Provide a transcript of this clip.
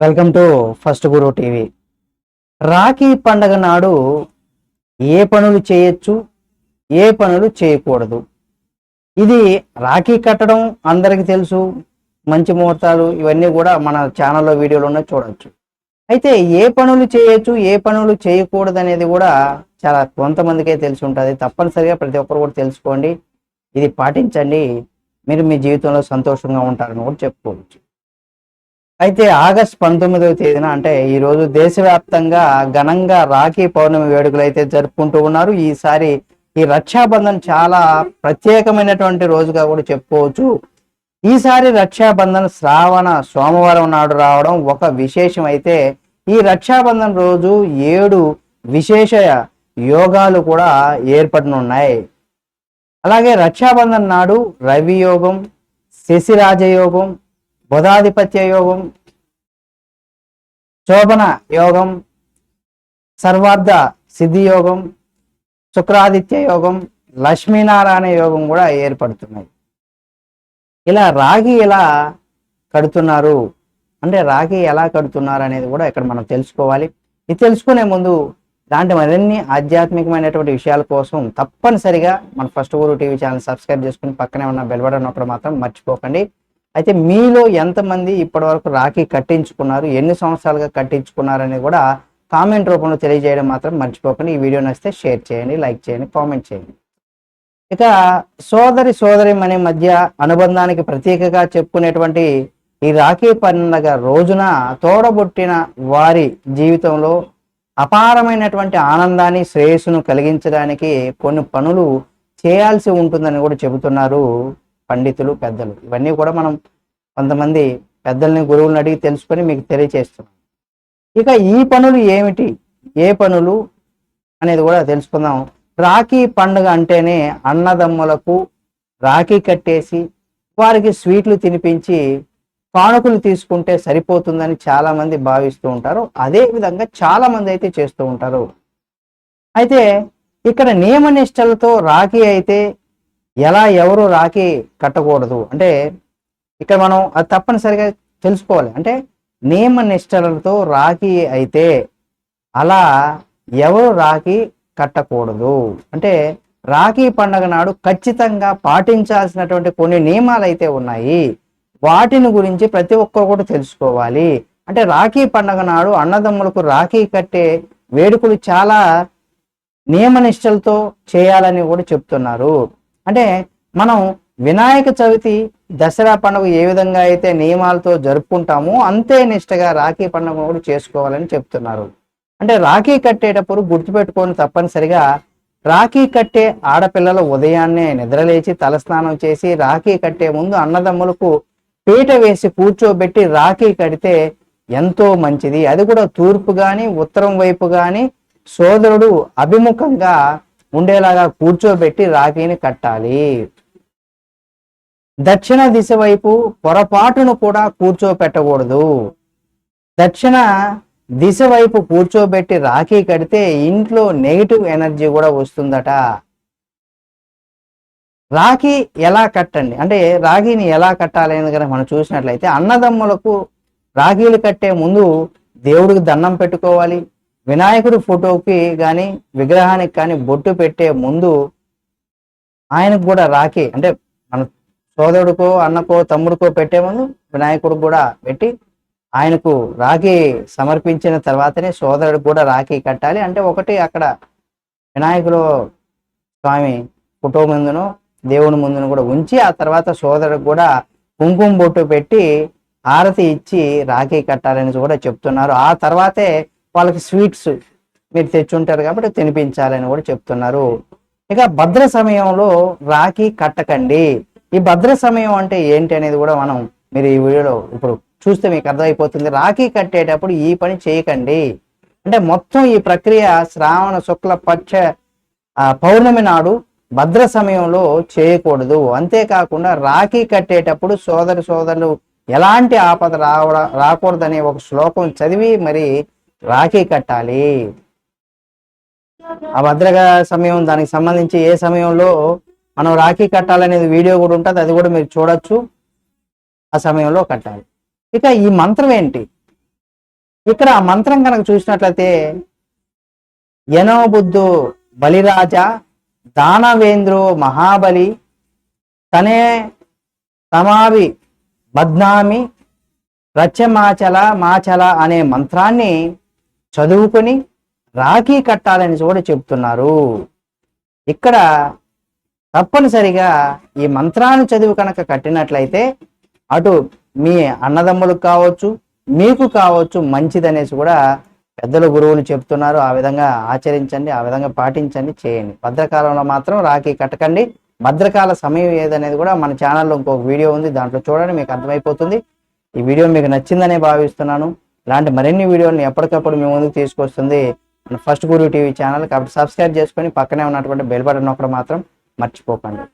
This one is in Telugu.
Welcome to first Guru TV. Rakhi పండగ నాడు ఏ పనులు చేయొచ్చు ఏ పనులు చేయకూడదు? ఇది రాఖీ కట్టడం అందరికీ తెలుసు మంచి ముహూర్తాలు ఇవన్నీ కూడా మన ఛానల్లో వీడియోలోనే చూడవచ్చు అయితే ఏ పనులు చేయొచ్చు ఏ పనులు చేయకూడదు అనేది కూడా చాలా కొంతమందికే తెలిసి ఉంటుంది. తప్పనిసరిగా ప్రతి ఒక్కరు కూడా తెలుసుకోండి. ఇది పాటించండి. మీరు మీ జీవితంలో సంతోషంగా ఉంటారని కూడా చెప్పుకోవచ్చు. అయితే ఆగస్ట్ పంతొమ్మిదవ తేదీన అంటే ఈ రోజు దేశవ్యాప్తంగా ఘనంగా రాఖీ పౌర్ణమి వేడుకలు అయితే జరుపుకుంటూ ఉన్నారు. ఈసారి ఈ రక్షాబంధన్ చాలా ప్రత్యేకమైనటువంటి రోజుగా కూడా చెప్పుకోవచ్చు. ఈసారి రక్షాబంధన్ శ్రావణ సోమవారం నాడు రావడం ఒక విశేషం అయితే ఈ రక్షాబంధన్ రోజు ఏడు విశేష యోగాలు కూడా ఏర్పడనున్నాయి. అలాగే రక్షాబంధన్ నాడు రవి యోగం శశిరాజయోగం బుధాధిపత్య యోగం శోభన యోగం సర్వార్థ సిద్ధి యోగం శుక్రాదిత్య యోగం లక్ష్మీనారాయణ యోగం కూడా ఏర్పడుతున్నాయి. ఇలా రాగి ఎలా కడుతున్నారు? అంటే రాగి ఎలా కడుతున్నారు అనేది కూడా ఇక్కడ మనం తెలుసుకోవాలి. ఇది తెలుసుకునే ముందు ఇలాంటి మరిన్ని ఆధ్యాత్మికమైనటువంటి విషయాల కోసం తప్పనిసరిగా మన ఫస్ట్ ఊరు టీవీ ఛానల్ సబ్స్క్రైబ్ చేసుకుని పక్కనే ఉన్న బెల్ బటన్ మాత్రం మర్చిపోకండి. అయితే మీలో ఎంతమంది ఇప్పటి వరకు రాఖీ కట్టించుకున్నారు ఎన్ని సంవత్సరాలుగా కట్టించుకున్నారని కూడా కామెంట్ రూపంలో తెలియజేయడం మాత్రం మర్చిపోకండి. ఈ వీడియో నచ్చితే షేర్ చేయండి లైక్ చేయండి కామెంట్ చేయండి. ఇక సోదరి సోదరి అనే మధ్య అనుబంధానికి ప్రత్యేకగా చెప్పుకునేటువంటి ఈ రాఖీ పండుగ రోజున తోడబుట్టిన వారి జీవితంలో అపారమైనటువంటి ఆనందాన్ని శ్రేయస్సును కలిగించడానికి కొన్ని పనులు చేయాల్సి ఉంటుందని కూడా చెబుతున్నారు పండితులు పెద్దలు. ఇవన్నీ కూడా మనం కొంతమంది పెద్దల్ని గురువులను అడిగి తెలుసుకొని మీకు తెలియచేస్తున్నాం. ఇక ఈ పనులు ఏమిటి? ఏ పనులు అనేది కూడా తెలుసుకుందాం. రాఖీ పండుగ అంటేనే అన్నదమ్ములకు రాఖీ కట్టేసి వారికి స్వీట్లు తినిపించి కానుకలు తీసుకుంటే సరిపోతుందని చాలా మంది భావిస్తూ ఉంటారు. అదే విధంగా చాలా మంది అయితే చేస్తూ ఉంటారు. అయితే ఇక్కడ నియమ నిష్టలతో రాఖీ అయితే ఎలా ఎవరు రాఖీ కట్టకూడదు? అంటే ఇక్కడ మనం అది తప్పనిసరిగా తెలుసుకోవాలి. అంటే నియమ నిష్టలతో రాఖీ అయితే అలా ఎవరు రాఖీ కట్టకూడదు? అంటే రాఖీ పండగ నాడు ఖచ్చితంగా పాటించాల్సినటువంటి కొన్ని నియమాలు అయితే ఉన్నాయి. వాటిని గురించి ప్రతి ఒక్కరు కూడా తెలుసుకోవాలి. అంటే రాఖీ పండగ నాడు అన్నదమ్ములకు రాఖీ కట్టే వేడుకలు చాలా నియమనిష్టలతో చేయాలని కూడా చెప్తున్నారు. అంటే మనం వినాయక చవితి దసరా పండుగ ఏ విధంగా అయితే నియమాలతో జరుపుకుంటామో అంతే నిష్టగా రాఖీ పండుగ కూడా చేసుకోవాలని చెప్తున్నారు. అంటే రాఖీ కట్టేటప్పుడు గుర్తుపెట్టుకొని తప్పనిసరిగా రాఖీ కట్టే ఆడపిల్లలు ఉదయాన్నే నిద్రలేచి తలస్నానం చేసి రాఖీ కట్టే ముందు అన్నదమ్ములకు పీట వేసి కూర్చోబెట్టి రాఖీ కడితే ఎంతో మంచిది. అది కూడా తూర్పు కానీ ఉత్తరం వైపు కానీ సోదరుడు అభిముఖంగా ఉండేలాగా కూర్చోబెట్టి రాఖీని కట్టాలి. దక్షిణ దిశ వైపు పొరపాటును కూడా కూర్చోపెట్టకూడదు. దక్షిణ దిశ వైపు కూర్చోబెట్టి రాఖీ కడితే ఇంట్లో నెగిటివ్ ఎనర్జీ కూడా వస్తుందట. రాఖీ ఎలా కట్టండి? అంటే రాఖీని ఎలా కట్టాలి అనేది కనుక మనం చూసినట్లయితే అన్నదమ్ములకు రాఖీలు కట్టే ముందు దేవుడికి దండం పెట్టుకోవాలి. వినాయకుడి ఫోటోకి కానీ విగ్రహానికి కానీ బొట్టు పెట్టే ముందు ఆయనకు కూడా రాఖీ అంటే మన సోదరుడికో అన్నకో తమ్ముడికో పెట్టే ముందు వినాయకుడికి కూడా పెట్టి ఆయనకు రాఖీ సమర్పించిన తర్వాతనే సోదరుడికి కూడా రాఖీ కట్టాలి. అంటే ఒకటి అక్కడ వినాయకుడు స్వామి ఫోటో ముందును దేవుని ముందును కూడా ఉంచి ఆ తర్వాత సోదరుడికి కూడా కుంకుమ బొట్టు పెట్టి హారతి ఇచ్చి రాఖీ కట్టాలని కూడా చెప్తున్నారు. ఆ తర్వాతే వాళ్ళకి స్వీట్స్ మీరు తెచ్చుంటారు కాబట్టి తినిపించాలని కూడా చెప్తున్నారు. ఇక భద్ర సమయంలో రాఖీ కట్టకండి. ఈ భద్ర సమయం అంటే ఏంటి అనేది కూడా మనం మీరు ఈ వీడియోలో ఇప్పుడు చూస్తే మీకు అర్థమైపోతుంది. రాఖీ కట్టేటప్పుడు ఈ పని చేయకండి. అంటే మొత్తం ఈ ప్రక్రియ శ్రావణ శుక్ల పక్ష పౌర్ణమి నాడు భద్ర సమయంలో చేయకూడదు. అంతేకాకుండా రాఖీ కట్టేటప్పుడు సోదరి సోదరులు ఎలాంటి ఆపద రావడ రాకూడదనే ఒక శ్లోకం చదివి మరి రాఖీ కట్టాలి. ఆ భద్రక సమయం దానికి సంబంధించి ఏ సమయంలో మనం రాఖీ కట్టాలనేది వీడియో కూడా ఉంటుంది అది కూడా మీరు చూడొచ్చు. ఆ సమయంలో కట్టాలి. ఇక ఈ మంత్రం ఏంటి? ఇక్కడ ఆ మంత్రం కనుక చూసినట్లయితే యనోబుద్ధు బలిరాజ దానవేంద్రో మహాబలి తనే తమావి బద్నామి రచ్చమాచల మాచల అనే మంత్రాన్ని చదువుకొని రాఖీ కట్టాలని కూడా చెప్తున్నారు. ఇక్కడ తప్పనిసరిగా ఈ మంత్రాన్ని చదివి కనుక కట్టినట్లయితే అటు మీ అన్నదమ్ములకు కావచ్చు మీకు కావచ్చు మంచిదనేసి కూడా పెద్దల గురువులు చెప్తున్నారు. ఆ విధంగా ఆచరించండి ఆ విధంగా పాటించండి చేయండి. భద్రకాలంలో మాత్రం రాఖీ కట్టకండి. భద్రకాల సమయం ఏదనేది కూడా మన ఛానల్లో ఇంకొక వీడియో ఉంది దాంట్లో చూడండి మీకు అర్థమైపోతుంది. ఈ వీడియో మీకు నచ్చిందనే భావిస్తున్నాను. ఇలాంటి మరిన్ని వీడియోలను ఎప్పటికప్పుడు మేము ముందుకు తీసుకొస్తుంది ఫస్ట్ గురు టీవీ ఛానల్. కాబట్టి సబ్స్క్రైబ్ చేసుకొని పక్కనే ఉన్నటువంటి బెల్ బటన్ నొక్కడం మాత్రం మర్చిపోకండి.